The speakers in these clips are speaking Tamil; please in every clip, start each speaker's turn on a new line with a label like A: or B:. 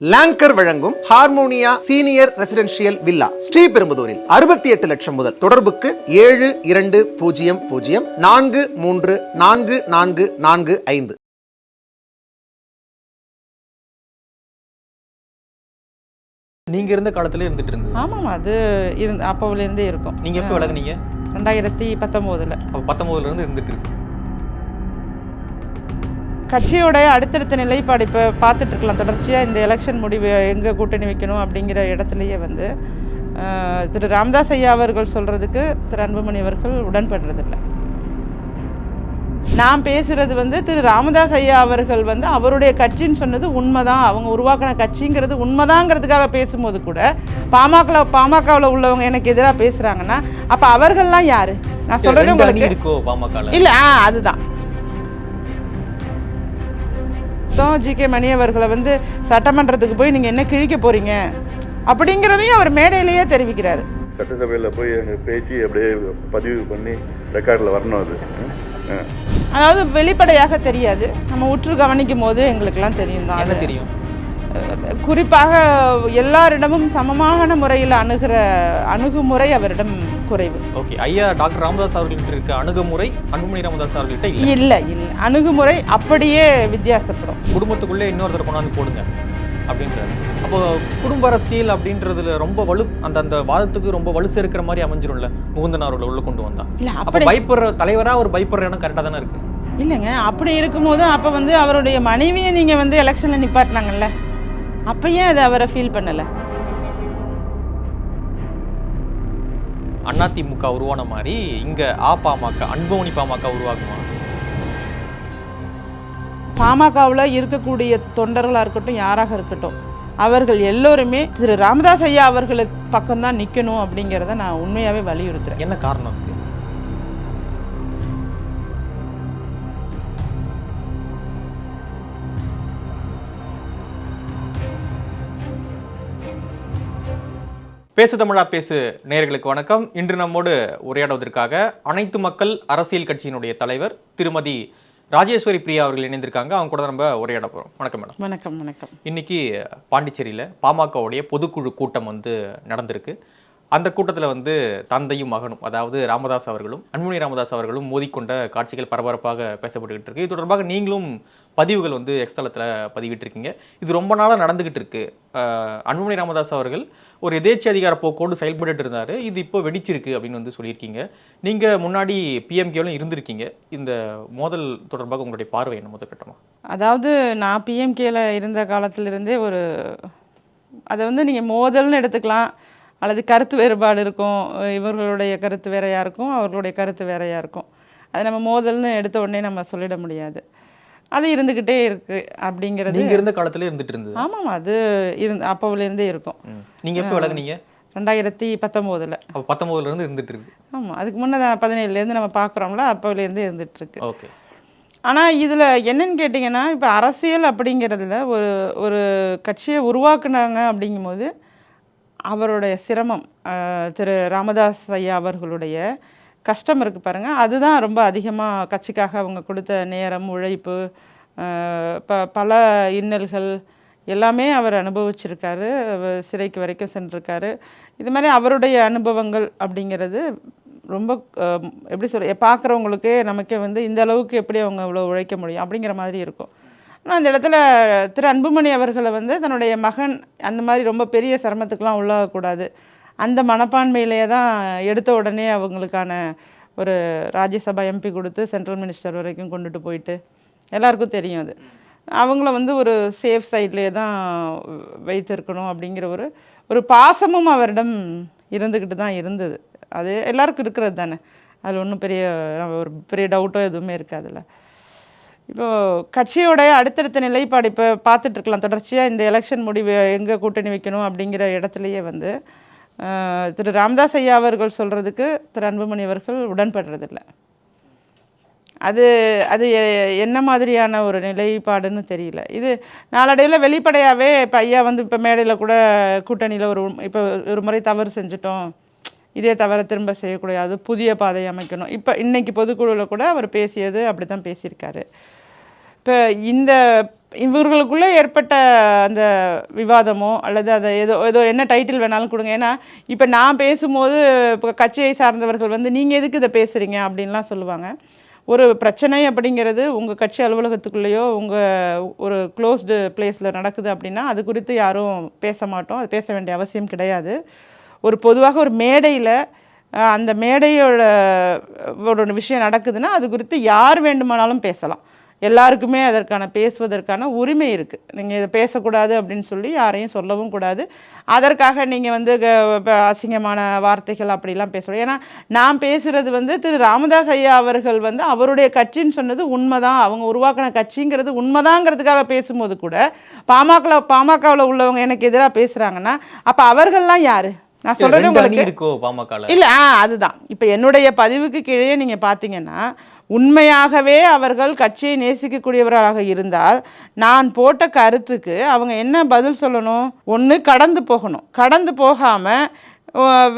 A: லாங்கர் வழங்கும் ஹார்மோனியா சீனியர் ரெசிடென்ஷியல் வில்லா ஸ்ரீபெரும்புதூரில் அறுபத்தி எட்டு லட்சம் முதல் தொடர்புக்கு ஏழு இரண்டு பூஜ்ஜியம் பூஜ்ஜியம் நான்கு மூன்று நான்கு நான்கு நான்கு ஐந்து.
B: நீங்க இருந்த காலத்துல இருந்துட்டு இருந்தது.
C: ஆமாம் அது இருந்து அப்போவிலேருந்தே இருக்கும்.
B: நீங்க எப்போ விலகுனீங்க?
C: ரெண்டாயிரத்தி பத்தொம்போதில்.
B: அப்போ பத்தொன்பதுல இருந்து இருந்துட்டு இருக்கு.
C: கட்சியோட அடுத்தடுத்த நிலைப்பாடு இப்போ பார்த்துட்டு இருக்கலாம். தொடர்ச்சியாக இந்த எலெக்ஷன் முடிவு எங்கே கூட்டணி வைக்கணும் அப்படிங்கிற இடத்துலையே வந்து திரு ராமதாஸ் ஐயா அவர்கள் சொல்கிறதுக்கு திரு அன்புமணி அவர்கள் உடன்படுறதில்ல. நான் பேசுகிறது வந்து திரு ராமதாஸ் ஐயா அவர்கள் வந்து அவருடைய கட்சின்னு சொன்னது உண்மைதான். அவங்க உருவாக்கின கட்சிங்கிறது உண்மைதாங்கிறதுக்காக பேசும்போது கூட பாமகவில் பாமகவில் உள்ளவங்க எனக்கு எதிராக பேசுகிறாங்கன்னா அப்போ அவர்கள்லாம் யார்? நான் சொல்கிறது உங்களுக்கு இல்லை ஆ அதுதான். ஜி கே மணி அவர்களை வந்து சட்டமன்றத்துக்கு போய் நீங்கள் என்ன கிழிக்க போறீங்க? அப்படிங்கிறதையும் அவர் மேடையிலேயே தெரிவிக்கிறாரு.
D: சட்டசபையில் போய் அங்கே பேசி அப்படியே பதிவு பண்ணி ரெக்கார்டில் வரணும் அது.
C: அதாவது வெளிப்படையாக தெரியாது. நம்ம உற்று கவனிக்கும் போது எங்களுக்கெல்லாம் தெரியும் தான்.
B: தெரியும்?
C: குறிப்பாக எல்லாரிடமும் சமமான முறையில் அணுகிற அணுகுமுறை அவரிடம் குறைவு.
B: ஓகே ஐயா டாக்டர் ராமதாஸ் அவர்கள்ட்ட இருக்க அணுகுமுறை அன்புமணி ராமதாஸ் அவர்கள்ட்ட இல்ல?
C: இல்லை இல்லை. அணுகுமுறை அப்படியே வித்தியாசப்படும்.
B: குடும்பத்துக்குள்ளே இன்னொருத்தரை கொண்டாந்து போடுங்க அப்படின்றாரு. அப்போ குடும்ப அரசியல் அப்படின்றதுல ரொம்ப வலு அந்த அந்த வாதத்துக்கு ரொம்ப வலு சேர்க்கிற மாதிரி அமைஞ்சிரும்ல? முகுந்தன் அவர்களை உள்ள கொண்டு வந்தா. அப்ப பயப்படுற தலைவரா ஒரு பயப்படுற இடம் கரெக்டா தானே இருக்கு?
C: இல்லைங்க அப்படி இருக்கும்போது அப்போ வந்து அவருடைய மனைவியை நீங்கள் வந்து எலெக்ஷனில் நிப்பாட்டினாங்கல்ல? அப்போ ஏன் அதை அவரை ஃபீல் பண்ணலை?
B: அதிமுக உருவான மாதிரி இங்க ஆ பாமக அன்புமணி பாமக உருவாகுமா?
C: பாமகவில் இருக்கக்கூடிய தொண்டர்களாக இருக்கட்டும் யாராக இருக்கட்டும் அவர்கள் எல்லோருமே திரு. ராமதாஸ் ஐயா அவர்களுக்கு பக்கம்தான் நிற்கணும் அப்படிங்கிறத நான் உண்மையாகவே வலியுறுத்துறேன்.
B: என்ன காரணம்? பேசு தமிழா பேசு நேயர்களுக்கு வணக்கம். இன்று நம்மோடு உரையாடுவதற்காக அனைத்து மக்கள் அரசியல் கட்சியினுடைய தலைவர் திருமதி ராஜேஸ்வரி பிரியா அவர்கள் இணைந்திருக்காங்க. அவங்க கூட நம்ம உரையாட போறோம். வணக்கம் மேடம்.
C: வணக்கம் வணக்கம்.
B: இன்னைக்கு பாண்டிச்சேரியில் பாமகவுடைய பொதுக்குழு கூட்டம் வந்து நடந்திருக்கு. அந்த கூட்டத்தில் வந்து தந்தையும் மகனும் அதாவது ராமதாஸ் அவர்களும் அன்புமணி ராமதாஸ் அவர்களும் மோதிக்கொண்ட காட்சிகள் பரபரப்பாக பேசப்பட்டுக்கிட்டு இருக்கு. இது தொடர்பாக நீங்களும் பதிவுகள் வந்து எக்ஸ்தலத்தில் பதிவிட்டிருக்கீங்க. இது ரொம்ப நாளாக நடந்துகிட்டு இருக்கு. அன்புமணி ராமதாஸ் அவர்கள் ஒரு எதேச்சி அதிகார போக்கோடு செயல்பட்டு இருந்தார் இது இப்போ வெடிச்சிருக்கு அப்படின்னு வந்து சொல்லியிருக்கீங்க. நீங்கள் முன்னாடி பிஎம்கேலும் இருந்திருக்கீங்க. இந்த மோதல் தொடர்பாக உங்களுடைய பார்வை என்ன முதற்கட்டமாக
C: அதாவது நான் பிஎம்கேல இருந்த காலத்திலிருந்தே ஒரு அதை வந்து நீங்கள் மோதல்னு எடுத்துக்கலாம். அல்லது கருத்து வேறுபாடு இருக்கும். இவர்களுடைய கருத்து வேறையாக இருக்கும். அவர்களுடைய கருத்து வேறையாக இருக்கும். அது நம்ம மோதல்னு எடுத்த உடனே நம்ம சொல்லிட முடியாது. அது இருந்துக்கிட்டே இருக்குது அப்படிங்கிறது
B: நீங்க இருந்த காலத்துல இருந்துட்டு இருந்தது.
C: ஆமாம் அது இருந்து அப்போவிலேருந்தே இருக்கும்.
B: ம். நீங்க எப்போ விலகுனீங்க?
C: ரெண்டாயிரத்தி பத்தொம்போதில்.
B: அப்போ பத்தொன்பதுல இருந்து இருந்துட்டு இருக்கு.
C: ஆமாம் அதுக்கு முன்னே பதினேழுலேருந்து நம்ம பார்க்குறோம்ல அப்போவிலேருந்து இருந்துகிட்ருக்கு
B: ஓகே.
C: ஆனால் இதில் என்னன்னு கேட்டிங்கன்னா இப்போ அரசியல் அப்படிங்கிறதுல ஒரு ஒரு கட்சியை உருவாக்குனாங்க அப்படிங்கும்போது அவருடைய சிரமம் திரு ராமதாஸ் ஐயா அவர்களுடைய கஷ்டம் இருக்குது பாருங்கள் அதுதான் ரொம்ப அதிகமாக கட்சிக்காக அவங்க கொடுத்த நேரம் உழைப்பு ப பல இன்னல்கள் எல்லாமே அவர் அனுபவிச்சிருக்காரு. சிறைக்கு வரைக்கும் சென்றிருக்காரு. இது மாதிரி அவருடைய அனுபவங்கள் அப்படிங்கிறது ரொம்ப எப்படி சொல்ற பார்க்குறவங்களுக்கே நமக்கே வந்து இந்த அளவுக்கு எப்படி அவங்க இவ்வளோ உழைக்க முடியும் அப்படிங்கிற மாதிரி இருக்கும். ஆனால் அந்த இடத்துல திரு அன்புமணி அவர்களை வந்து தன்னுடைய மகன் அந்த மாதிரி ரொம்ப பெரிய சிரமத்துக்கெலாம் உள்ளாகக்கூடாது. அந்த மனப்பான்மையிலேயே தான் எடுத்த உடனே அவங்களுக்கான ஒரு ராஜ்யசபா எம்பி கொடுத்து சென்ட்ரல் மினிஸ்டர் வரைக்கும் கொண்டுட்டு போயிட்டு எல்லாருக்கும் தெரியும் அது. அவங்கள வந்து ஒரு சேஃப் சைட்லேயே தான் வைத்திருக்கணும் அப்படிங்கிற ஒரு ஒரு பாசமும் அவரிடம் இருந்துக்கிட்டு தான் இருந்தது. அது எல்லாருக்கும் இருக்கிறது தானே. அதில் ஒன்றும் பெரிய ஒரு பெரிய டவுட்டோ எதுவுமே இருக்காதுல்ல. இப்போது கட்சியோட அடுத்தடுத்த நிலைப்பாடு இப்போ பார்த்துட்ருக்கலாம் தொடர்ச்சியாக இந்த எலெக்ஷன் முடிவு எங்கே கூட்டணி வைக்கணும் அப்படிங்கிற இடத்துலையே வந்து திரு ராமதாஸ் ஐயா அவர்கள் சொல்கிறதுக்கு திரு அன்புமணி அவர்கள் உடன்படுறதில்ல. அது அது எ- என்ன மாதிரியான ஒரு நிலைப்பாடுன்னு தெரியல. இது நாளடைவில் வெளிப்படையாகவே இப்போ ஐயா வந்து இப்போ மேடையில் கூட கூட்டணியில் ஒரு இப்போ ஒரு முறை தவறு செஞ்சுட்டோம். இதே தவிர திரும்ப செய்யக்கூடாது புதிய பாதை அமைக்கணும். இப்போ இன்றைக்கி பொதுக்குழுவில் கூட அவர் பேசியது அப்படி தான் பேசியிருக்காரு. இப்போ இந்த இவர்களுக்குள்ளே ஏற்பட்ட அந்த விவாதமோ அல்லது அதை ஏதோ ஏதோ என்ன டைட்டில் வேணாலும் கொடுங்க. ஏன்னா இப்போ நான் பேசும்போது இப்போ கட்சியை சார்ந்தவர்கள் வந்து நீங்கள் எதுக்கு இதை பேசுகிறீங்க அப்படின்லாம் சொல்லுவாங்க. ஒரு பிரச்சனை அப்படிங்கிறது உங்கள் கட்சி அலுவலகத்துக்குள்ளேயோ உங்கள் ஒரு க்ளோஸ்டு பிளேஸில் நடக்குது அப்படின்னா அது குறித்து யாரும் பேச மாட்டோம். அது பேச வேண்டிய அவசியம் கிடையாது. ஒரு பொதுவாக ஒரு மேடையில் அந்த மேடையோட ஒரு விஷயம் நடக்குதுன்னா அது குறித்து யார் வேண்டுமானாலும் பேசலாம். எல்லாருக்குமே அதற்கான பேசுவதற்கான உரிமை இருக்குது நீங்கள் இதை பேசக்கூடாது அப்படின்னு சொல்லி யாரையும் சொல்லவும் கூடாது. அதற்காக நீங்கள் வந்து அசிங்கமான வார்த்தைகள் அப்படிலாம் பேசணும் ஏன்னா நான் பேசுகிறது வந்து திரு ராமதாஸ் ஐயா அவர்கள் வந்து அவருடைய கட்சின்னு சொன்னது உண்மைதான். அவங்க உருவாக்கின கட்சிங்கிறது உண்மைதாங்கிறதுக்காக பேசும்போது கூட பாமக பாமகவில் உள்ளவங்க எனக்கு எதிராக பேசுகிறாங்கன்னா அப்போ அவர்கள்லாம் யார்? நான் சொல்கிறது உங்களுக்கு
B: இருக்கோ
C: இல்ல ஆ அதுதான். இப்போ என்னுடைய பதிவுக்கு கீழே நீங்க பார்த்தீங்கன்னா உண்மையாகவே அவர்கள் கட்சியை நேசிக்கக்கூடியவர்களாக இருந்தால் நான் போட்ட கருத்துக்கு அவங்க என்ன பதில் சொல்லணும்? ஒன்று கடந்து போகணும். கடந்து போகாமல்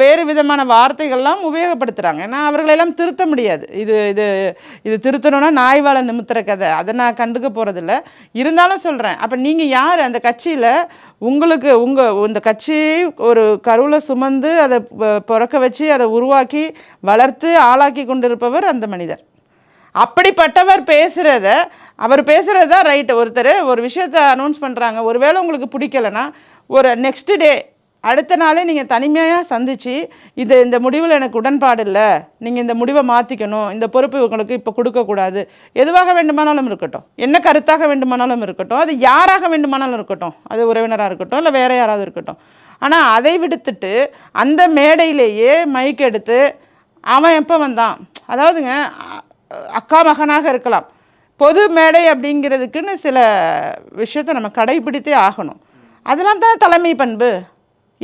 C: வேறு விதமான வார்த்தைகள்லாம் உபயோகப்படுத்துகிறாங்க ஏன்னா அவர்களெல்லாம் திருத்த முடியாது. இது இது இது திருத்தணும்னா நாய்வாளை நிமித்துற கதை. அதை நான் கண்டுக்க போகிறதில்ல இருந்தாலும் சொல்கிறேன் அப்போ நீங்கள் யார்? அந்த கட்சியில் உங்களுக்கு உங்கள் இந்த கட்சியை ஒரு கருவில் சுமந்து அதை பிறக்க வச்சு அதை உருவாக்கி வளர்த்து ஆளாக்கி கொண்டிருப்பவர் அந்த மனிதர். அப்படிப்பட்டவர் பேசுகிறத அவர் பேசுகிறது தான் ரைட்டு ஒருத்தர் ஒரு விஷயத்த அனௌன்ஸ் பண்ணுறாங்க ஒருவேளை உங்களுக்கு பிடிக்கலன்னா ஒரு நெக்ஸ்ட் டே அடுத்த நாளே நீங்கள் தனிமையாக சந்திச்சு இது இந்த முடிவில் எனக்கு உடன்பாடு இல்லை நீங்கள் இந்த முடிவை மாற்றிக்கணும் இந்த பொறுப்பு உங்களுக்கு இப்போ கொடுக்கக்கூடாது எதுவாக வேண்டுமானாலும் இருக்கட்டும். என்ன கருத்தாக வேண்டுமானாலும் இருக்கட்டும். அது யாராக வேண்டுமானாலும் இருக்கட்டும். அது உறவினராக இருக்கட்டும் இல்லை வேறு யாராவது இருக்கட்டும். ஆனால் அதை விடுத்துட்டு அந்த மேடையிலேயே மைக் எடுத்து அவன் எப்போ வந்தான்? அதாவதுங்க அக்கா மகனாக இருக்கலாம். பொது மேடை அப்படிங்கிறதுக்குன்னு சில விஷயத்தை நம்ம கடைபிடித்தே ஆகணும். அதெல்லாம் தான் தலைமை பண்பு.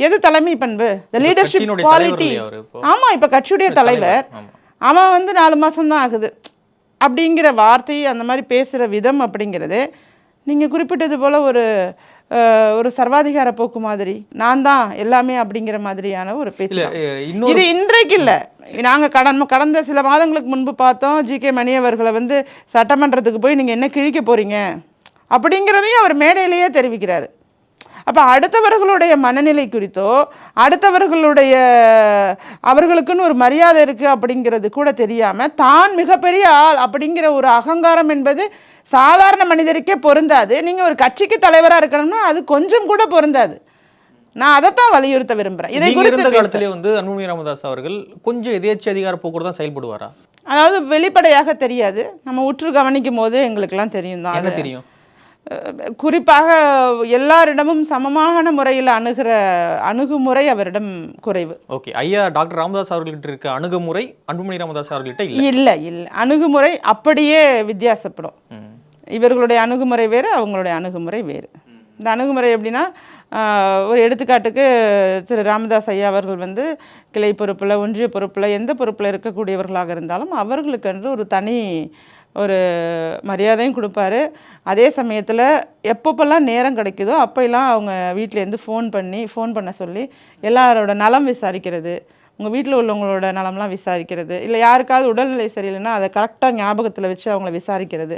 C: எது தலைமை பண்பு? The leadership quality? ஆமாம் இப்போ? கட்சியுடைய தலைவர்
B: ஆமா.
C: அவன் வந்து நாலு மாதம்தான் ஆகுது. அப்படிங்கிற வார்த்தை அந்த மாதிரி பேசுகிற விதம் அப்படிங்கிறது நீங்கள் குறிப்பிட்டது போல் ஒரு ஒரு சர்வாதிகார போக்கு மாதிரி. நான் தான் எல்லாமே அப்படிங்கிற மாதிரியான ஒரு பேச்சு இது இன்றைக்கு இல்லை நாங்கள் கடன் கடந்த சில மாதங்களுக்கு முன்பு பார்த்தோம் ஜி கே மணி அவர்களை வந்து சட்டமன்றத்துக்கு போய் நீங்கள் என்ன கிழிக்க போகிறீங்க அப்படிங்கிறதையும் அவர் மேடையிலேயே தெரிவிக்கிறாரு. அப்போ அடுத்தவர்களுடைய மனநிலை குறித்தோ அடுத்தவர்களுடைய அவர்களுக்குன்னு ஒரு மரியாதை இருக்குது அப்படிங்கிறது கூட தெரியாமல் தான் மிகப்பெரிய ஆள் அப்படிங்கிற ஒரு அகங்காரம் என்பது சாதாரண மனிதருக்கே பொருந்தாது. நீங்கள் ஒரு கட்சிக்கு தலைவராக இருக்கணும்னா அது கொஞ்சம் கூட பொருந்தாது. நான் அதைத்தான் வலியுறுத்த விரும்புகிறேன் இதை குறித்து
B: காலத்திலே வந்து அன்புமணி ராமதாஸ் அவர்கள் கொஞ்சம் எதேச்சி அதிகார போக்குவரத்து தான் செயல்படுவாரா?
C: அதாவது வெளிப்படையாக தெரியாது. நம்ம உற்று கவனிக்கும் போது எங்களுக்கெல்லாம் தெரியும் தான்
B: என்ன
C: அது.
B: தெரியும்?
C: குறிப்பாக எல்லாரிடமும் சமமான முறையில் அணுகிற அணுகுமுறை அவரிடம் குறைவு.
B: ஓகே. ஐயா டாக்டர் ராமதாஸ் அவர்கள்ட்ட இருக்க அணுகுமுறை அன்புமணி ராமதாஸ் அவர்கள்ட்ட இல்ல?
C: இல்லை இல்லை. அணுகுமுறை அப்படியே வித்தியாசப்படும். இவர்களுடைய அணுகுமுறை வேறு அவங்களுடைய அணுகுமுறை வேறு. இந்த அணுகுமுறை எப்படின்னா ஒரு எடுத்துக்காட்டுக்கு திரு ராமதாஸ் ஐயா அவர்கள் வந்து கிளை பொறுப்பில் ஒன்றிய பொறுப்பில் எந்த பொறுப்பில் இருக்கக்கூடியவர்களாக இருந்தாலும் அவர்களுக்கென்று ஒரு தனி ஒரு மரியாதையும் கொடுப்பாரு. அதே சமயத்தில் எப்பப்பெல்லாம் நேரம் கிடைக்குதோ அப்போல்லாம் அவங்க வீட்டிலேருந்து ஃபோன் பண்ணி ஃபோன் பண்ண சொல்லி எல்லாரோட நலம் விசாரிக்கிறது. உங்கள் வீட்டில் உள்ளவங்களோட நலம்லாம் விசாரிக்கிறது. இல்லை யாருக்காவது உடல்நிலை சரியில்லைன்னா அதை கரெக்டாக ஞாபகத்தில் வச்சு அவங்கள விசாரிக்கிறது.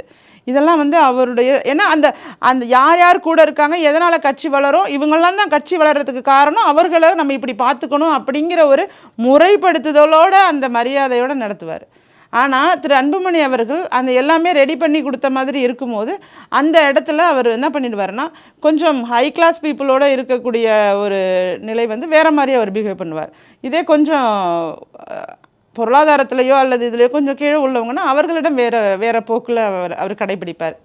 C: இதெல்லாம் வந்து அவருடைய ஏன்னா அந்த அந்த யார் யார் கூட இருக்காங்க எதனால் கட்சி வளரும் இவங்கெல்லாம் தான் கட்சி வளர்கிறதுக்கு காரணம் அவர்களை நம்ம இப்படி பார்த்துக்கணும் அப்படிங்கிற ஒரு முறைப்படுத்துதலோட அந்த மரியாதையோடு நடத்துவார். ஆனால் திரு அன்புமணி அவர்கள் அந்த எல்லாமே ரெடி பண்ணி கொடுத்த மாதிரி இருக்கும்போது அந்த இடத்துல அவர் என்ன பண்ணிடுவார்னா கொஞ்சம் ஹை கிளாஸ் பீப்புளோட இருக்கக்கூடிய ஒரு நிலை வந்து வேறு மாதிரி அவர் பிஹேவ் பண்ணுவார். இதே கொஞ்சம் பொருளாதாரத்திலேயோ அல்லது இதுலேயோ கொஞ்சம் கீழே உள்ளவங்கன்னா அவர்களிடம் வேற வேற போக்கில் அவர் அவர் கடைபிடிப்பார்.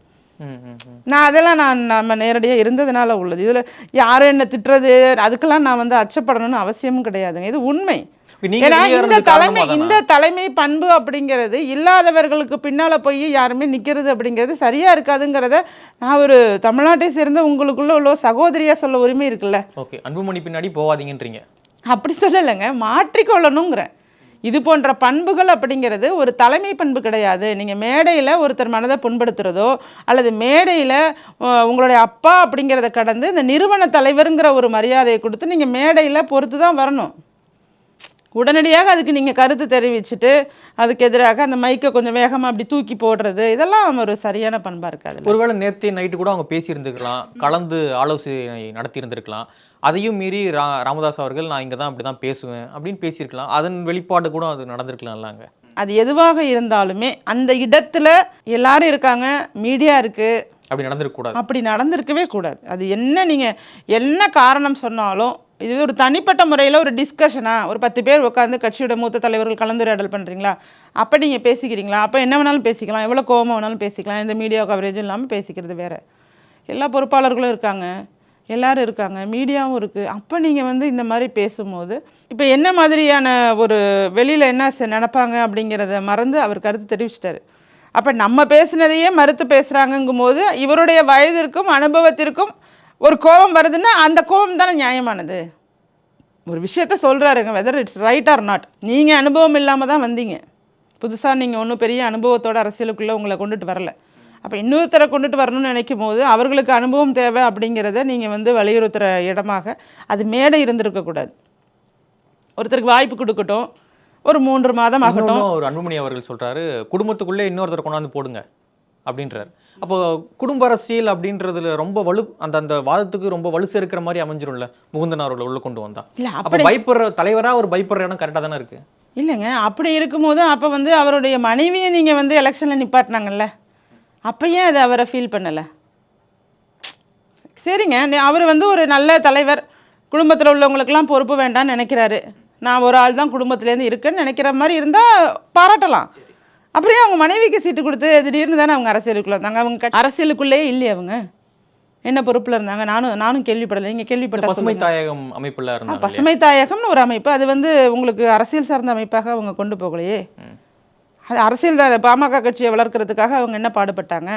C: நான் அதெல்லாம் நான் நம்ம நேரடியாக இருந்ததுனால உள்ளது. இதில் யாரும் என்ன திட்டுறது அதுக்கெல்லாம் நான் வந்து அச்சப்படணும்னு அவசியமும் கிடையாதுங்க. இது உண்மை. ஏன்னா இந்த தலைமை? இந்த தலைமை பண்பு அப்படிங்கிறது இல்லாதவர்களுக்கு பின்னால போய் யாருமே நிக்கிறது அப்படிங்கிறது சரியா இருக்காதுங்கிறத நான் ஒரு தமிழ்நாட்டை சேர்ந்த உங்களுக்குள்ள உள்ள சகோதரியா சொல்ல உரிமை இருக்குல்ல?
B: ஓகே அன்புமணி பின்னாடி போவாதீங்கன்றீங்க
C: அப்படி சொல்லலைங்க. மாற்றிக்கொள்ளணுங்கிறேன் இது போன்ற பண்புகள் அப்படிங்கிறது ஒரு தலைமை பண்பு கிடையாது. நீங்கள் மேடையில் ஒருத்தர் மனதை புண்படுத்துகிறதோ அல்லது மேடையில் உங்களுடைய அப்பா அப்படிங்கிறத கடந்து இந்த நிறுவன தலைவருங்கிற ஒரு மரியாதையை கொடுத்து நீங்கள் மேடையில் பொறுத்து தான் வரணும். உடனடியாக அதுக்கு நீங்கள் கருத்து தெரிவிச்சுட்டு அதுக்கு எதிராக அந்த மைக்கை கொஞ்சம் வேகமாக அப்படி தூக்கி போடுறது இதெல்லாம் ஒரு சரியான பண்பாக இருக்காது
B: ஒருவேளை நேத்தே நைட்டு கூட அவங்க பேசியிருந்துருக்கலாம் கலந்து ஆலோசனை நடத்தி இருந்திருக்கலாம் அதையும் மீறி ரா ராமதாஸ் அவர்கள் நான் இங்கே தான் அப்படி தான் பேசுவேன் அப்படின்னு பேசியிருக்கலாம். அதன் வெளிப்பாடு கூட அது நடந்திருக்கலாம்லாங்க
C: அது எதுவாக இருந்தாலுமே அந்த இடத்துல எல்லாரும் இருக்காங்க மீடியா இருக்குது
B: அப்படி நடந்திருக்கக்கூடாது
C: அப்படி நடந்திருக்கவே கூடாது. அது என்ன நீங்கள் என்ன காரணம் சொன்னாலும் இது ஒரு தனிப்பட்ட முறையில் ஒரு டிஸ்கஷனா ஒரு பத்து பேர் உட்காந்து கட்சியோட மூத்த தலைவர்கள் கலந்துரையாடல் பண்ணுறீங்களா அப்போ நீங்கள் பேசிக்கிறீங்களா? அப்போ என்ன வேணாலும் பேசிக்கலாம். எவ்வளோ கோபம் வேணாலும் பேசிக்கலாம். இந்த மீடியா கவரேஜும் இல்லாமல் பேசிக்கிறது வேறு. எல்லா பொறுப்பாளர்களும் இருக்காங்க. எல்லோரும் இருக்காங்க. மீடியாவும் இருக்குது அப்போ நீங்கள் வந்து இந்த மாதிரி பேசும்போது இப்போ என்ன மாதிரியான ஒரு வெளியில் என்ன செ- அப்படிங்கிறத மறந்து அவர் கருத்து தெரிவிச்சிட்டாரு. அப்போ நம்ம பேசுனதையே மறுத்து பேசுகிறாங்கங்கும் போது இவருடைய வயதிற்கும் அனுபவத்திற்கும் ஒரு கோபம் வருதுன்னா அந்த கோபம் தானே நியாயமானது? ஒரு விஷயத்த சொல்கிறாருங்க whether it's right or not நீங்கள் அனுபவம் இல்லாமல் தான் வந்தீங்க. புதுசாக நீங்கள் ஒன்றும் பெரிய அனுபவத்தோட அரசியலுக்குள்ளே உங்களை கொண்டுட்டு வரல. அப்போ இன்னொருத்தரை கொண்டுட்டு வரணும்னு நினைக்கும் போது அவர்களுக்கு அனுபவம் தேவை அப்படிங்கிறத நீங்கள் வந்து வலியுறுத்துகிற இடமாக அது மேடை இருந்திருக்கக்கூடாது ஒருத்தருக்கு வாய்ப்பு கொடுக்கட்டும். ஒரு மூன்று மாதம் ஆகட்டும்.
B: ஒரு அன்புமணி அவர்கள் சொல்கிறாரு குடும்பத்துக்குள்ளே இன்னொருத்தர் கொண்டாந்து போடுங்க. அப்படின்றாரு. அப்போ குடும்ப அரசியல் அப்படின்றதுல ரொம்ப வலு அந்த அந்த வாதத்துக்கு ரொம்ப வலு சேர்க்கிற மாதிரி அமைஞ்சிரும்ல? முகுந்தன் அவர்களை உள்ள கொண்டு வந்தா.
C: இல்லை
B: அப்போ பயப்படுற தலைவரா ஒரு பயப்படுற இடம் கரெக்டாக தானே இருக்கு?
C: இல்லைங்க அப்படி இருக்கும்போது அப்போ வந்து அவருடைய மனைவியை நீங்கள் வந்து எலெக்ஷனில் நிப்பாட்டினாங்கல்ல? அப்போ ஏன் அதை அவரை ஃபீல் பண்ணலை? சரிங்க அவர் வந்து ஒரு நல்ல தலைவர். குடும்பத்தில் உள்ளவங்களுக்கெல்லாம் பொறுப்பு வேண்டாம்னு நினைக்கிறாரு. நான் ஒரு ஆள் தான் குடும்பத்துலேருந்து இருக்கேன்னு நினைக்கிற மாதிரி இருந்தால் பாராட்டலாம். அப்படியே அவங்க மனைவிக்கு சீட்டு கொடுத்து திடீர்னு தானே அவங்க அரசியலுக்குள்ளே வந்தாங்க. அவங்க அரசியலுக்குள்ளேயே இல்லையே அவங்க. என்ன பொறுப்பில் இருந்தாங்க? நானும் நானும் கேள்விப்படலை. நீங்கள் கேள்விப்பட்ட
B: பசுமை தாயகம் அமைப்புல இருந்தாங்க?
C: பசுமை தாயகம்னு ஒரு அமைப்பு. அது வந்து உங்களுக்கு அரசியல் சார்ந்த அமைப்பாக அவங்க கொண்டு போகலையே. அது அரசியல் தான். பாமக கட்சியை வளர்க்கறதுக்காக அவங்க என்ன பாடுபட்டாங்க?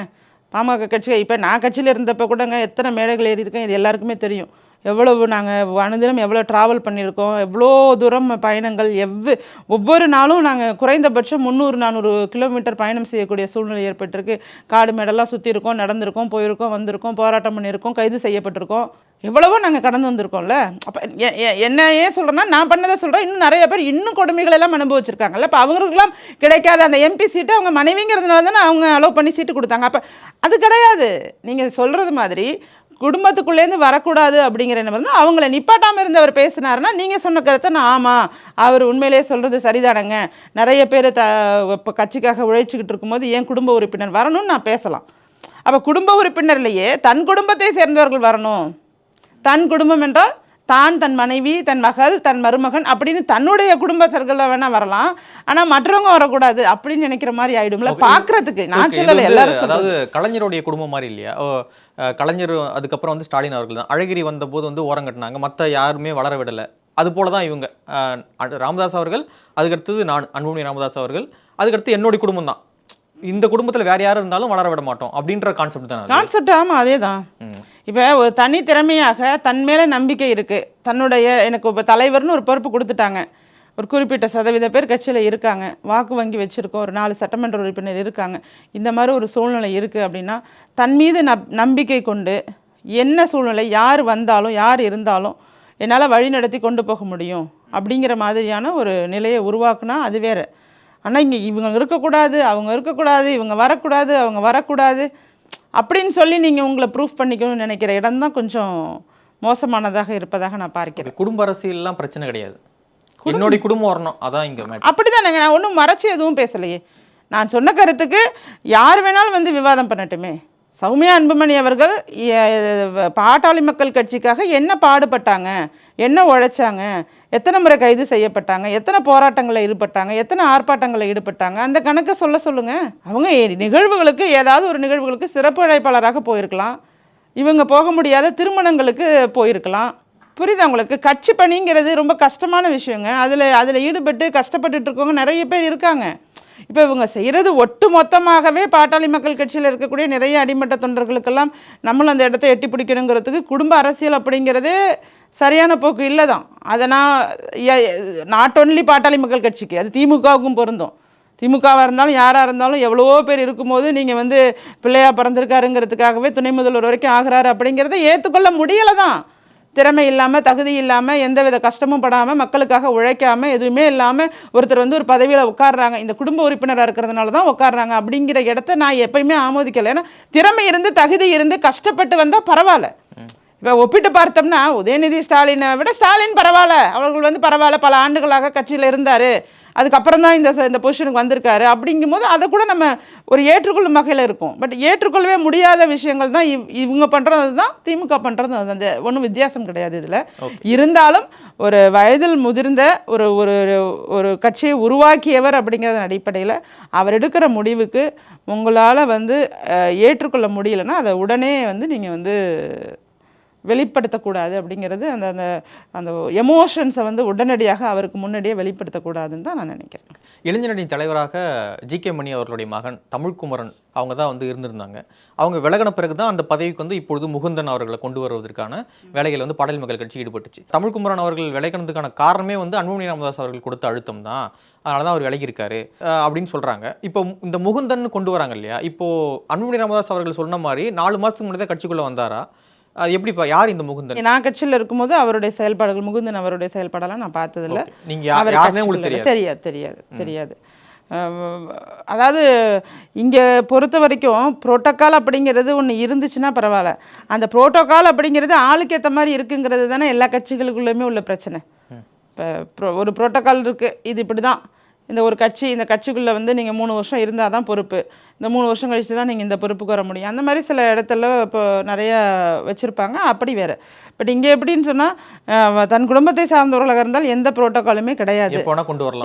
C: பாமக கட்சி இப்போ நான் கட்சியில் இருந்தப்போ கூடங்க எத்தனை மேடைகள் ஏறி இருக்கேன் இது எல்லாருக்குமே தெரியும். எவ்வளவு நாங்கள் அனுதினம் எவ்வளோ ட்ராவல் பண்ணியிருக்கோம் எவ்வளோ தூரம் பயணங்கள் எவ் ஒவ்வொரு நாளும் நாங்கள் குறைந்தபட்சம் முந்நூறு நானூறு கிலோமீட்டர் பயணம் செய்யக்கூடிய சூழ்நிலை ஏற்பட்டிருக்கு. காடு மேடெல்லாம் சுற்றி இருக்கோம் நடந்திருக்கோம் போயிருக்கோம் வந்திருக்கோம் போராட்டம் பண்ணியிருக்கோம் கைது செய்யப்பட்டிருக்கோம். எவ்வளவோ நாங்கள் கடந்து வந்திருக்கோம்ல. அப்போ என்ன ஏன் சொல்கிறேன்னா நான் பண்ணதை சொல்கிறேன் இன்னும் நிறைய பேர் இன்னும் கொடுமைகள் எல்லாம் அனுபவிச்சிருக்காங்கல்ல. இப்போ அவங்களுக்குலாம் கிடைக்காத அந்த எம்பி சீட்டு அவங்க மனைவிங்கிறதுனால தானே அவங்க அலோவ் பண்ணி சீட்டு கொடுத்தாங்க. அப்போ அது கிடையாது. நீங்கள் சொல்கிறது மாதிரி குடும்பத்துக்குள்ளேருந்து வரக்கூடாது அப்படிங்கிற என்ன வந்து அவங்கள நிப்பாட்டாமல் இருந்து அவர் பேசினாருன்னா நீங்கள் சொன்ன கருத்தை நான் ஆமாம் அவர் உண்மையிலேயே சொல்கிறது சரிதானங்க. நிறைய பேர் த இப்போ கட்சிக்காக உழைச்சிக்கிட்டு இருக்கும்போது ஏன் குடும்ப உறுப்பினர் வரணும்னு நான் பேசலாம். அப்போ குடும்ப உறுப்பினர்லேயே தன் குடும்பத்தை சேர்ந்தவர்கள் வரணும். தன் குடும்பம் என்றால் தான் தன் மனைவி தன் மகள் தன் மருமகன் அப்படின்னு தன்னுடைய குடும்பத்தர்களில் வேணா வரலாம். ஆனா மற்றவங்க வரக்கூடாது அப்படின்னு நினைக்கிற மாதிரி ஆயிடும்ல.
B: Okay.
C: பார்க்கறதுக்கு நான் சொல்லலை எல்லாரும்
B: அதாவது கலைஞருடைய குடும்பம் மாதிரி இல்லையா? கலைஞர் அதுக்கப்புறம் வந்து ஸ்டாலின் அவர்கள் தான். அழகிரி வந்தபோது வந்து ஓரம் கட்டினாங்க. மற்ற யாருமே வளர விடலை. அது போல தான் இவங்க. ராமதாஸ் அவர்கள் அதுக்கடுத்தது நான் அன்புமணி ராமதாஸ் அவர்கள் அதுக்கடுத்து என்னுடைய குடும்பம் தான். இந்த குடும்பத்துல வேற யாரும் இருந்தாலும் வளர விட மாட்டோம் அப்படின்ற கான்செப்ட் தான்.
C: கான்செப்ட் ஆமா அதே தான். இப்போ ஒரு தனி திறமையாக தன் மேலே நம்பிக்கை இருக்குது தன்னுடைய எனக்கு இப்போ தலைவர்னு ஒரு பொறுப்பு கொடுத்துட்டாங்க. ஒரு குறிப்பிட்ட சதவீத பேர் கட்சியில் இருக்காங்க. வாக்கு வங்கி வச்சுருக்கோம். ஒரு நாலு சட்டமன்ற உறுப்பினர் இருக்காங்க. இந்த மாதிரி ஒரு சூழ்நிலை இருக்குது அப்படின்னா தன் மீது நம்பிக்கை கொண்டு என்ன சூழ்நிலை யார் வந்தாலும் யார் இருந்தாலும் என்னால் வழி நடத்தி கொண்டு போக முடியும் அப்படிங்கிற மாதிரியான ஒரு நிலையை உருவாக்குனா அது வேற. ஆனால் இங்கே இவங்க இருக்கக்கூடாது அவங்க இருக்கக்கூடாது இவங்க வரக்கூடாது அவங்க வரக்கூடாது. அப்படின்னு சொல்லி நீங்கள் உங்களை ப்ரூஃப் பண்ணிக்கணும்னு நினைக்கிற இடம் தான் கொஞ்சம் மோசமானதாக இருப்பதாக நான் பார்க்கிறேன்.
B: குடும்ப அரசியல்லாம் பிரச்சனை கிடையாது. என்னுடைய குடும்பம் வரணும். அதான் இங்க மேட்டர்
C: அப்படிதானேங்க நான் ஒன்றும் மறைச்சு எதுவும் பேசலையே. நான் சொன்ன கருத்துக்கு யார் வேணாலும் வந்து விவாதம் பண்ணட்டுமே. சௌமியா அன்புமணி அவர்கள் பாட்டாளி மக்கள் கட்சிக்காக என்ன பாடுபட்டாங்க? என்ன உழைச்சாங்க? எத்தனை முறை கைது செய்யப்பட்டாங்க? எத்தனை போராட்டங்களில் ஈடுபட்டாங்க? எத்தனை ஆர்ப்பாட்டங்களில் ஈடுபட்டாங்க? அந்த கணக்கை சொல்ல சொல்லுங்கள் அவங்க நிகழ்வுகளுக்கு ஏதாவது ஒரு நிகழ்வுகளுக்கு சிறப்பு அழைப்பாளராக போயிருக்கலாம். இவங்க போக முடியாத திருமணங்களுக்கு போயிருக்கலாம். புரியுதா உங்களுக்கு? கட்சி பணிங்கிறது ரொம்ப கஷ்டமான விஷயங்க. அதில் அதில் ஈடுபட்டு கஷ்டப்பட்டுட்டு இருக்கவங்க நிறைய பேர் இருக்காங்க. இப்போ இவங்க செய்கிறது ஒட்டு மொத்தமாகவே பாட்டாளி மக்கள் கட்சியில் இருக்கக்கூடிய நிறைய அடிமட்ட தொண்டர்களுக்கெல்லாம் நம்மளும் அந்த இடத்த எட்டி பிடிக்கணுங்கிறதுக்கு குடும்ப அரசியல் அப்படிங்கிறதே சரியான போக்கு இல்லை தான் அதை நான் நாட் ஒன்லி பாட்டாளி மக்கள் கட்சிக்கு அது திமுகவுக்கும் பொருந்தும். திமுகவாக இருந்தாலும் யாராக இருந்தாலும் எவ்வளவோ பேர் இருக்கும்போது நீங்கள் வந்து பிள்ளையாக பிறந்திருக்காருங்கிறதுக்காகவே துணை முதல்வர் வரைக்கும் ஆகிறாரு அப்படிங்கிறத ஏற்றுக்கொள்ள முடியலை தான் திறமை இல்லாமல் தகுதி இல்லாமல் எந்தவித கஷ்டமும் படாமல் மக்களுக்காக உழைக்காமல் எதுவுமே இல்லாமல் ஒருத்தர் வந்து ஒரு பதவியில் உட்கார்றாங்க. இந்த குடும்ப உறுப்பினராக இருக்கிறதுனால தான் உட்கார்றாங்க. அப்படிங்கிற இடத்த நான் எப்பயுமே ஆமோதிக்கலை. ஏன்னா திறமை இருந்து தகுதி இருந்து கஷ்டப்பட்டு வந்தால் பரவாயில்ல. இப்போ ஒப்பிட்டு பார்த்தோம்னா உதயநிதி ஸ்டாலினை விட ஸ்டாலின் பரவாயில்ல. அவர்கள் வந்து பரவாயில்ல பல ஆண்டுகளாக கட்சியில் இருந்தார். அதுக்கப்புறம் தான் இந்த இந்த பொசிஷனுக்கு வந்திருக்காரு. அப்படிங்கும்போது அதை கூட நம்ம ஒரு ஏற்றுக்கொள்ளும் வகையில் இருக்கும். பட் ஏற்றுக்கொள்ளவே முடியாத விஷயங்கள் தான் இவ் இவங்க பண்ணுறது தான் திமுக பண்ணுறது அது அந்த ஒன்றும் வித்தியாசம் கிடையாது இதில். இருந்தாலும் ஒரு வயதில் முதிர்ந்த ஒரு ஒரு ஒரு கட்சியை உருவாக்கியவர் அப்படிங்கிறதன் அடிப்படையில் அவர் எடுக்கிற முடிவுக்கு உங்களால் வந்து ஏற்றுக்கொள்ள முடியலன்னா அதை உடனே வந்து நீங்கள் வந்து வெளிப்படுத்தக்கூடாது அப்படிங்கிறது அந்த அந்த அந்த எமோஷன்ஸை வந்து உடனடியாக அவருக்கு முன்னாடியே வெளிப்படுத்தக்கூடாதுன்னு தான் நான் நினைக்கிறேன்.
B: இளைஞரணியின் தலைவராக ஜி கே மணி அவர்களுடைய மகன் தமிழ்குமரன் அவங்க தான் வந்து இருந்திருந்தாங்க. அவங்க விலகின பிறகு தான் அந்த பதவிக்கு வந்து இப்பொழுது முகுந்தன் அவர்களை கொண்டு வருவதற்கான வேலைகள் வந்து பாடல் மக்கள் கட்சி ஈடுபட்டுச்சு. தமிழ்குமரன் அவர்கள் விலகினதுக்கான காரணமே வந்து அன்புமணி ராமதாஸ் அவர்கள் கொடுத்த அழுத்தம் தான். அதனால தான் அவர் விலகியிருக்காரு அப்படின்னு சொல்கிறாங்க இப்போ இந்த முகுந்தன் கொண்டு வராங்க இல்லையா? இப்போது அன்புமணி ராமதாஸ் அவர்கள் சொன்ன மாதிரி நாலு மாதத்துக்கு முன்னாடி தான் கட்சிக்குள்ள வந்தாரா? அது எப்படிப்பா யார் இந்த முகுந்தன்?
C: நான் கட்சியில் இருக்கும்போது அவருடைய செயல்பாடுகள் முகுந்தன் அவருடைய செயல்பாடெல்லாம் நான் பார்த்ததில்ல.
B: Okay. நீங்க யா-
C: அவர்
B: யாருன்னே உங்களுக்கு
C: கட்சிக்குள்ள-
B: தெரியாது.
C: தெரியாது தெரியாது அதாவது இங்கே பொறுத்த வரைக்கும் புரோட்டோக்கால் அப்படிங்கிறது ஒன்று இருந்துச்சுன்னா பரவாயில்ல. அந்த புரோட்டோக்கால் அப்படிங்கிறது ஆளுக்கு ஏற்ற மாதிரி இருக்குங்கிறது தானே எல்லா கட்சிகளுக்குள்ளேயுமே உள்ள பிரச்சனை. இப்போ ஒரு புரோட்டோக்கால் இருக்குது இது இப்படி தான் இந்த ஒரு கட்சி இந்த கட்சிக்குள்ளே வந்து நீங்கள் மூணு வருஷம் இருந்தால் தான் பொறுப்பு. இந்த மூணு வருஷம் கழிச்சு தான் நீங்கள் இந்த பொறுப்புக்கு வர முடியும். அந்த மாதிரி சில இடத்துல இப்போ நிறைய வச்சுருப்பாங்க. அப்படி வேறு. பட் இங்கே எப்படின்னு சொன்னால் தன் குடும்பத்தை சார்ந்தவர்களாக இருந்தால் எந்த புரோட்டோக்காலுமே கிடையாது.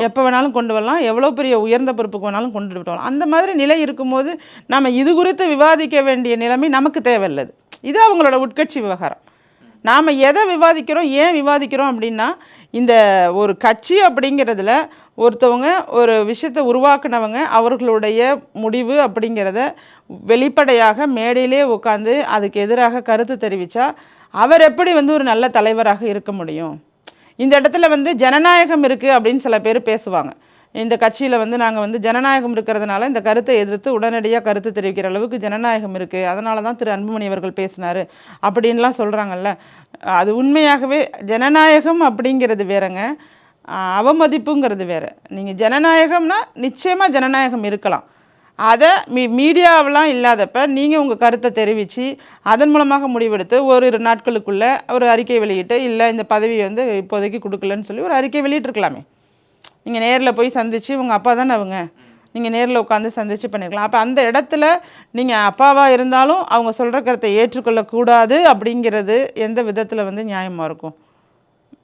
B: எப்போ
C: வேணாலும் கொண்டு வரலாம். எவ்வளோ பெரிய உயர்ந்த பொறுப்புக்கு வேணாலும் கொண்டு வரலாம் அந்த மாதிரி நிலை இருக்கும்போது நம்ம இது குறித்து விவாதிக்க வேண்டிய நிலைமை நமக்கு தேவையில்லது. இது அவங்களோட உட்கட்சி விவகாரம். நாம் எதை விவாதிக்கிறோம் ஏன் விவாதிக்கிறோம் அப்படின்னா இந்த ஒரு கட்சி அப்படிங்கிறதுல ஒருத்தவங்க ஒரு விஷயத்தை உருவாக்குனவங்க அவர்களுடைய முடிவு அப்படிங்கிறத வெளிப்படையாக மேடையிலே உட்காந்து அதுக்கு எதிராக கருத்து தெரிவித்தா அவர் எப்படி வந்து ஒரு நல்ல தலைவராக இருக்க முடியும்? இந்த இடத்துல வந்து ஜனநாயகம் இருக்குது அப்படின்னு சில பேர் பேசுவாங்க. இந்த கட்சியில் வந்து நாங்கள் வந்து ஜனநாயகம் இருக்கிறதுனால இந்த கருத்தை எதிர்த்து உடனடியாக கருத்து தெரிவிக்கிற அளவுக்கு ஜனநாயகம் இருக்குது அதனால தான் திரு அன்புமணி அவர்கள் பேசினார். அப்படின்லாம் சொல்கிறாங்கல்ல அது உண்மையாகவே ஜனநாயகம் அப்படிங்கிறது வேறங்க. அவமதிப்புங்கிறது வேறு. நீங்கள் ஜனநாயகம்னா நிச்சயமாக ஜனநாயகம் இருக்கலாம். அதை மீ மீடியாவெலாம் இல்லாதப்ப நீங்கள் உங்கள் கருத்தை தெரிவித்து அதன் மூலமாக முடிவெடுத்து ஒரு நாட்களுக்குள்ளே ஒரு அறிக்கை வெளியிட்டு இல்லை இந்த பதவி வந்து இப்போதைக்கு கொடுக்கலன்னு சொல்லி ஒரு அறிக்கை வெளியிட்டிருக்கலாமே. நீங்கள் நேரில் போய் சந்திச்சு உங்கள் அப்பா தானே அவங்க? நீங்கள் நேரில் உட்காந்து சந்திச்சு பண்ணிருக்கலாம். அப்போ அந்த இடத்துல நீங்கள் அப்பாவாக இருந்தாலும் அவங்க சொல்கிற கருத்தை ஏற்றுக்கொள்ளக்கூடாது அப்படிங்கிறது எந்த விதத்தில் வந்து நியாயமாக இருக்கும்?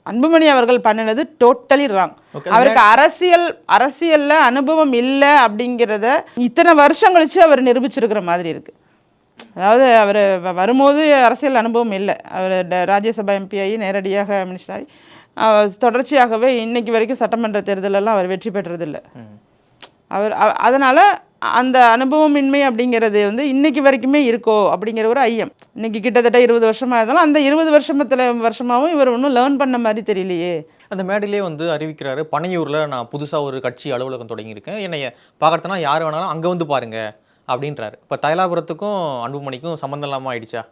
C: அன்புமணி அவர்கள் பண்ணினது டோட்டலி ராங் அவருக்கு அரசியல் அரசியல்ல அனுபவம் இல்லை அப்படிங்கிறத இத்தனை வருஷம் கழிச்சு அவர் நிரூபிச்சிருக்கிற மாதிரி இருக்கு. அதாவது அவர் வரும்போது அரசியல் அனுபவம் இல்லை. அவர் ராஜ்யசபா எம்பி ஆகி நேரடியாக மினிஸ்டர் ஆகி தொடர்ச்சியாகவே இன்னைக்கு வரைக்கும் சட்டமன்ற தேர்தலெல்லாம் அவர் வெற்றி பெற்றதில்லை. அவர் அதனால அந்த அனுபவமின்மை அப்படிங்கிறது வந்து இன்னைக்கு வரைக்குமே இருக்கோ அப்படிங்கிற ஒரு ஐயம். இன்னைக்கு கிட்டத்தட்ட இருபது வருஷமா இருந்தாலும் அந்த இருபது வருஷத்துல வருஷமாவும் இவர் ஒன்றும் லேர்ன் பண்ண மாதிரி தெரியலையே.
B: அந்த மேடையிலே வந்து அறிவிக்கிறாரு பனையூர்ல நான் புதுசா ஒரு கட்சி அலுவலகம் தொடங்கியிருக்கேன். என்னைய பார்க்கறதுனா யார் வேணாலும் அங்க வந்து பாருங்க அப்படின்றாரு. இப்போ தைலாபுரத்துக்கும் அன்புமணிக்கும் சம்மந்தம் இல்லாம ஆயிடுச்சா?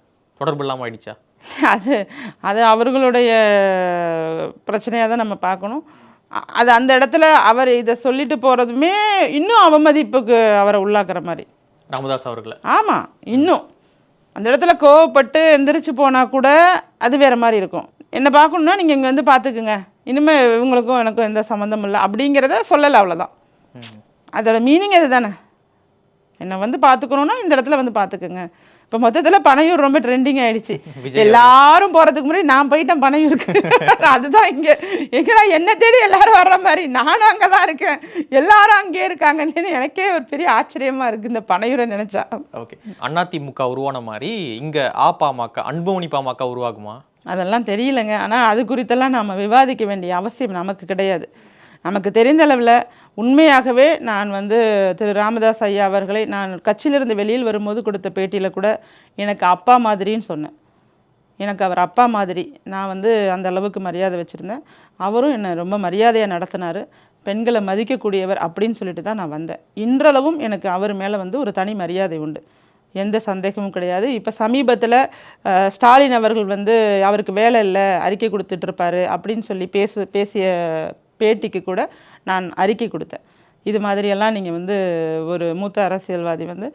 B: தொடர்பு இல்லாம ஆயிடுச்சா?
C: அது அது அவர்களுடைய பிரச்சனையாக தான் நம்ம பார்க்கணும். அது அந்த இடத்துல அவர் இதை சொல்லிட்டு போகிறதுமே இன்னும் அவமதிப்புக்கு அவரை உள்ளாக்குற மாதிரி.
B: ராமதாஸ் அவர்களை.
C: ஆமாம் இன்னும். அந்த இடத்துல கோவப்பட்டு எந்திரிச்சு போனால் கூட அது வேறு மாதிரி இருக்கும். என்ன பார்க்கணுன்னா நீங்கள் இங்கே வந்து பார்த்துக்குங்க. இனிமேல் இவங்களுக்கும் எனக்கும் எந்த சம்மந்தமும் இல்லை அப்படிங்கிறத சொல்லலை அவ்வளோதான் அதோட மீனிங் அது தானே. என்னை வந்து பார்த்துக்கணுன்னா இந்த இடத்துல வந்து பார்த்துக்குங்க. இப்போ மொத்தத்தில் பனையூர் ரொம்ப ட்ரெண்டிங் ஆயிடுச்சு. எல்லாரும் போகிறதுக்கு முன்னாடி நான் போயிட்டேன் பனையூருக்கு. அதுதான் இங்கே. எங்கடா என்ன தேடி எல்லாரும் வர்ற மாதிரி. நானும் அங்கே தான் இருக்கேன். எல்லாரும் அங்கே இருக்காங்கன்னு எனக்கே ஒரு பெரிய ஆச்சரியமாக இருக்குது இந்த பனையூரை நினச்சா.
B: ஓகே அதிமுக உருவான மாதிரி இங்க ஆ பாமக அன்புமணி பாமக உருவாகுமா?
C: அதெல்லாம் தெரியலங்க. ஆனால் அது குறித்தெல்லாம் நாம் விவாதிக்க வேண்டிய அவசியம் நமக்கு கிடையாது. நமக்கு தெரிந்த அளவில் உண்மையாகவே நான் வந்து திரு ராமதாஸ் ஐயா அவர்களை நான் கட்சியிலிருந்து வெளியில் வரும்போது கொடுத்த பேட்டியில் கூட எனக்கு அப்பா மாதிரின்னு சொன்னேன். எனக்கு அவர் அப்பா மாதிரி. நான் வந்து அந்த அளவுக்கு மரியாதை வச்சுருந்தேன். அவரும் என்னை ரொம்ப மரியாதையாக நடத்தினார். பெண்களை மதிக்கக்கூடியவர் அப்படின்னு சொல்லிட்டு தான் நான் வந்தேன். இன்றளவும் எனக்கு அவர் மேலே வந்து ஒரு தனி மரியாதை உண்டு. எந்த சந்தேகமும் கிடையாது. இப்போ சமீபத்தில் ஸ்டாலின் அவர்கள் வந்து அவருக்கு வேலை இல்லை அறிக்கை கொடுத்துட்ருப்பாரு அப்படின்னு சொல்லி பேசு பேசிய பேட்டிக்கு கூட நான் அறிக்கை கொடுத்தேன். இது மாதிரியெல்லாம் நீங்கள் வந்து ஒரு மூத்த அரசியல்வாதி வந்து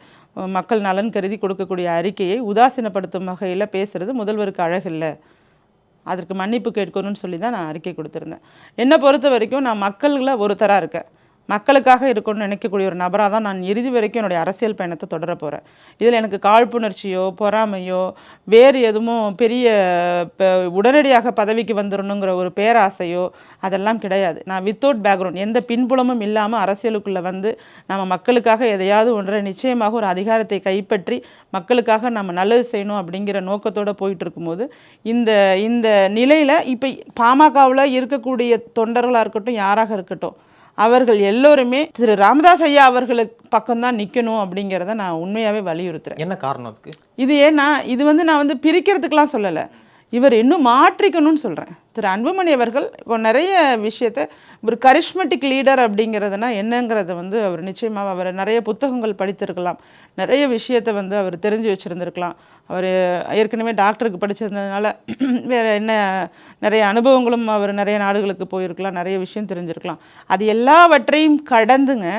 C: மக்கள் நலன் கருதி கொடுக்கக்கூடிய அறிக்கையை உதாசீனப்படுத்தும் வகையில் பேசுகிறது முதல்வருக்கு அழகில்லை அதற்கு மன்னிப்பு கேட்கணும்னு சொல்லி தான் நான் அறிக்கை கொடுத்துருந்தேன். என்னை பொறுத்த வரைக்கும் நான் மக்களில் ஒருத்தராக இருக்கேன். மக்களுக்காக இருக்கணும்னு நினைக்கக்கூடிய ஒரு நபராக தான் நான் இறுதி வரைக்கும் என்னுடைய அரசியல் பயணத்தை தொடர போகிறேன் இதில் எனக்கு காழ்ப்புணர்ச்சியோ பொறாமையோ வேறு எதுவும் பெரிய இப்போ உடனடியாக பதவிக்கு வந்துடணுங்கிற ஒரு பேராசையோ அதெல்லாம் கிடையாது. நான் வித்தவுட் பேக்ரவுண்ட் எந்த பின்புலமும் இல்லாமல் அரசியலுக்குள்ளே வந்து நம்ம மக்களுக்காக எதையாவது ஒன்றை நிச்சயமாக ஒரு அதிகாரத்தை கைப்பற்றி மக்களுக்காக நம்ம நல்லது செய்யணும் அப்படிங்கிற நோக்கத்தோடு போயிட்டு இருக்கும்போது இந்த இந்த நிலையில் இப்போ பாமகவில் இருக்கக்கூடிய தொண்டர்களாக இருக்கட்டும் யாராக இருக்கட்டும் அவர்கள் எல்லோருமே திரு ராமதாஸ் ஐயா அவர்களுக்கு பக்கம்தான் நிற்கணும் அப்படிங்கிறத நான் உண்மையாகவே வலியுறுத்துறேன்.
B: என்ன காரணம் அதுக்கு?
C: இது ஏன்னா இது வந்து நான் வந்து பிரிக்கிறதுக்கெலாம் சொல்லலை. இவர் இன்னும் மாற்றிக்கணும்னு சொல்கிறேன் திரு அன்புமணி அவர்கள் இப்போ நிறைய விஷயத்த ஒரு கரிஷ்மெட்டிக் லீடர் அப்படிங்கிறதுனா என்னங்கிறத வந்து அவர் நிச்சயமாக அவர் நிறைய புத்தகங்கள் படித்திருக்கலாம். நிறைய விஷயத்தை வந்து அவர் தெரிஞ்சு வச்சுருந்துருக்கலாம். அவர் ஏற்கனவே டாக்டருக்கு படிச்சிருந்ததுனால வேறு என்ன நிறைய அனுபவங்களும் அவர் நிறைய நாடுகளுக்கு போயிருக்கலாம் நிறைய விஷயம் தெரிஞ்சிருக்கலாம். அது எல்லாவற்றையும் கடந்துங்க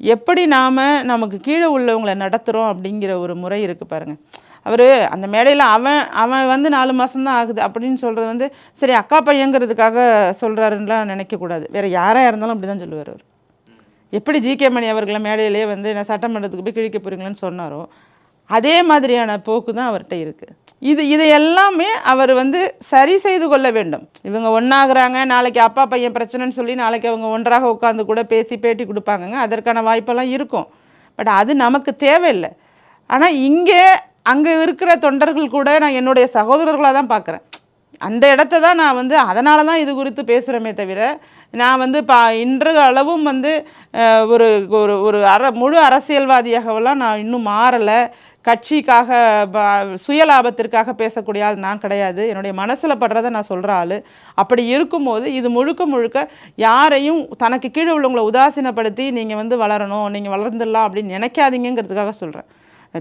C: எப்படி நாம் நமக்கு கீழே உள்ளவங்களை நடத்துகிறோம் அப்படிங்கிற ஒரு முறை இருக்குது பாருங்கள் அவர் அந்த மேடையில் அவன் அவன் வந்து நாலு மாதம்தான் ஆகுது அப்படின்னு சொல்கிறது வந்து சரி அக்கா பையங்கிறதுக்காக சொல்கிறாருன்னுலாம் நினைக்கக்கூடாது வேறு யாராக இருந்தாலும் அப்படி தான் சொல்லுவார் அவர். எப்படி ஜிகே மணி அவர்களை மேடையிலேயே வந்து நான் சட்டமன்றத்துக்கு போய் கிழிக்க போகிறீங்களேன்னு சொன்னாரோ அதே மாதிரியான போக்கு தான் அவர்கிட்ட இருக்குது இது இது எல்லாமே அவர் வந்து சரி செய்து கொள்ள வேண்டும். இவங்க ஒன்றாகிறாங்க நாளைக்கு அப்பா பையன் பிரச்சனைன்னு சொல்லி நாளைக்கு அவங்க ஒன்றாக உட்காந்து கூட பேசி பேட்டி கொடுப்பாங்கங்க. அதற்கான வாய்ப்பெல்லாம் இருக்கும். பட் அது நமக்கு தேவையில்லை. ஆனால் இங்கே அங்கே இருக்கிற தொண்டர்கள் கூட நான் என்னுடைய சகோதரர்களாக தான் பார்க்குறேன் அந்த இடத்த தான் நான் வந்து அதனால தான் இது குறித்து பேசுகிறோமே தவிர நான் வந்து பா இன்று அளவும் வந்து ஒரு ஒரு ஒரு அர முழு அரசியல்வாதியாகவெல்லாம் நான் இன்னும் மாறலை. கட்சிக்காக ப- சுயலாபத்திற்காக பேசக்கூடிய ஆள் நான் கிடையாது. என்னுடைய மனசில் படுறதை நான் சொல்கிற ஆள். அப்படி இருக்கும்போது இது முழுக்க முழுக்க யாரையும் தனக்கு கீழே உள்ளவங்களை உதாசீனப்படுத்தி நீங்கள் வந்து வளரணும் நீங்கள் வளர்ந்துடலாம் அப்படின்னு நினைக்காதீங்கிறதுக்காக சொல்கிறேன்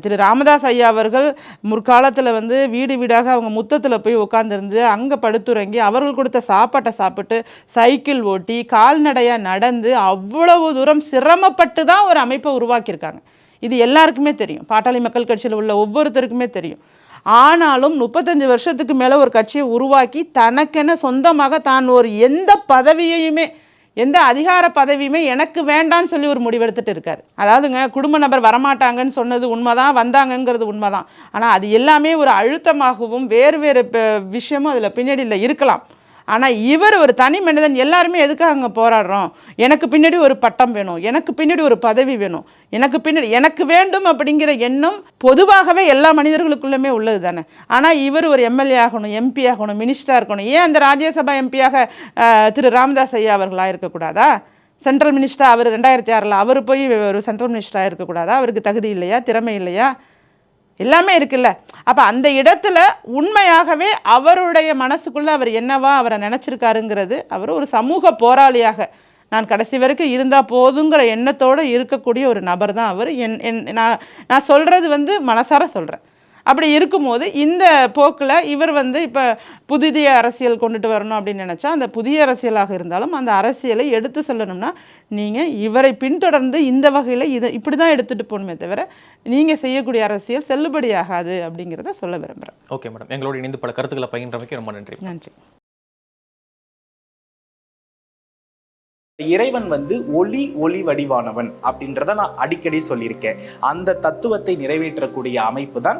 C: திரு ராமதாஸ் ஐயா அவர்கள் முற்காலத்தில் வந்து வீடு வீடாக அவங்க முத்தத்தில் போய் உட்காந்துருந்து அங்கே படுத்துறங்கி அவர்கள் கொடுத்த சாப்பாட்டை சாப்பிட்டு சைக்கிள் ஓட்டி கால்நடையாக நடந்து அவ்வளவு தூரம் சிரமப்பட்டு தான் ஒரு அமைப்பை உருவாக்கியிருக்காங்க. இது எல்லாருக்குமே தெரியும். பாட்டாளி மக்கள் கட்சியில் உள்ள ஒவ்வொருத்தருக்குமே தெரியும். ஆனாலும் முப்பத்தஞ்சு வருஷத்துக்கு மேலே ஒரு கட்சியை உருவாக்கி தனக்கென சொந்தமாக தான் ஒரு எந்த பதவியையுமே எந்த அதிகார பதவியுமே எனக்கு வேண்டான்னு சொல்லி ஒரு முடிவெடுத்துட்டு இருக்கார். அதாவதுங்க குடும்ப நபர் வரமாட்டாங்கன்னு சொன்னது உண்மைதான் வந்தாங்கங்கிறது உண்மைதான். ஆனால் அது எல்லாமே ஒரு அழுத்தமாகவும் வேறு வேறு விஷயமும் அதில் பின்னாடியில் இருக்கலாம். ஆனால் இவர் ஒரு தனி மனிதன் எல்லாருமே எதுக்காக அங்கே போராடுறோம்? எனக்கு பின்னாடி ஒரு பட்டம் வேணும் எனக்கு பின்னாடி ஒரு பதவி வேணும் எனக்கு பின்னாடி எனக்கு வேண்டும் அப்படிங்கிற எண்ணம் பொதுவாகவே எல்லா மனிதர்களுக்குள்ளுமே உள்ளது தானே? ஆனால் இவர் ஒரு எம்எல்ஏ ஆகணும் எம்பி ஆகணும் மினிஸ்டராக இருக்கணும். ஏன் அந்த ராஜ்யசபா எம்பியாக திரு ராமதாஸ் ஐயா அவர்களாக இருக்கக்கூடாதா? சென்ட்ரல் மினிஸ்டர் அவர் ரெண்டாயிரத்தி ஆறில் அவர் போய் ஒரு சென்ட்ரல் மினிஸ்டராக இருக்கக்கூடாதா? அவருக்கு தகுதி இல்லையா? திறமை இல்லையா? எல்லாமே இருக்குல்ல. அப்போ அந்த இடத்துல உண்மையாகவே அவருடைய மனசுக்குள்ளே அவர் என்னவா அவரை நினச்சிருக்காருங்கிறது அவர் ஒரு சமூக போராளியாக. நான் கடைசி வரைக்கும் இருந்தால் போதுங்கிற எண்ணத்தோடு இருக்கக்கூடிய ஒரு நபர் தான் அவர். என் என் நான் நான் சொல்கிறது வந்து மனசார சொல்கிறேன் அப்படி இருக்கும்போது இந்த போக்கில் இவர் வந்து இப்போ புதிய அரசியல் கொண்டுட்டு வரணும் அப்படின்னு நினச்சா அந்த புதிய அரசியலாக இருந்தாலும் அந்த அரசியலை எடுத்து சொல்லணும்னா நீங்கள் இவரை பின்தொடர்ந்து இந்த வகையில் இதை இப்படி தான் எடுத்துகிட்டு போகணுமே தவிர நீங்கள் செய்யக்கூடிய அரசியல் செல்லுபடியாகாது அப்படிங்கிறத சொல்ல விரும்புகிறேன்
B: ஓகே மேடம். எங்களோட இணைந்து பல கருத்துக்களை பகிர்ந்தமைக்கு ரொம்ப நன்றி.
C: நன்றி.
E: இறைவன் வந்து ஒளி ஒளி வடிவானவன் அப்படின்றத நான் அடிக்கடி சொல்லியிருக்கேன். அந்த தத்துவத்தை நிறைவேற்றக்கூடிய அமைப்பு தான்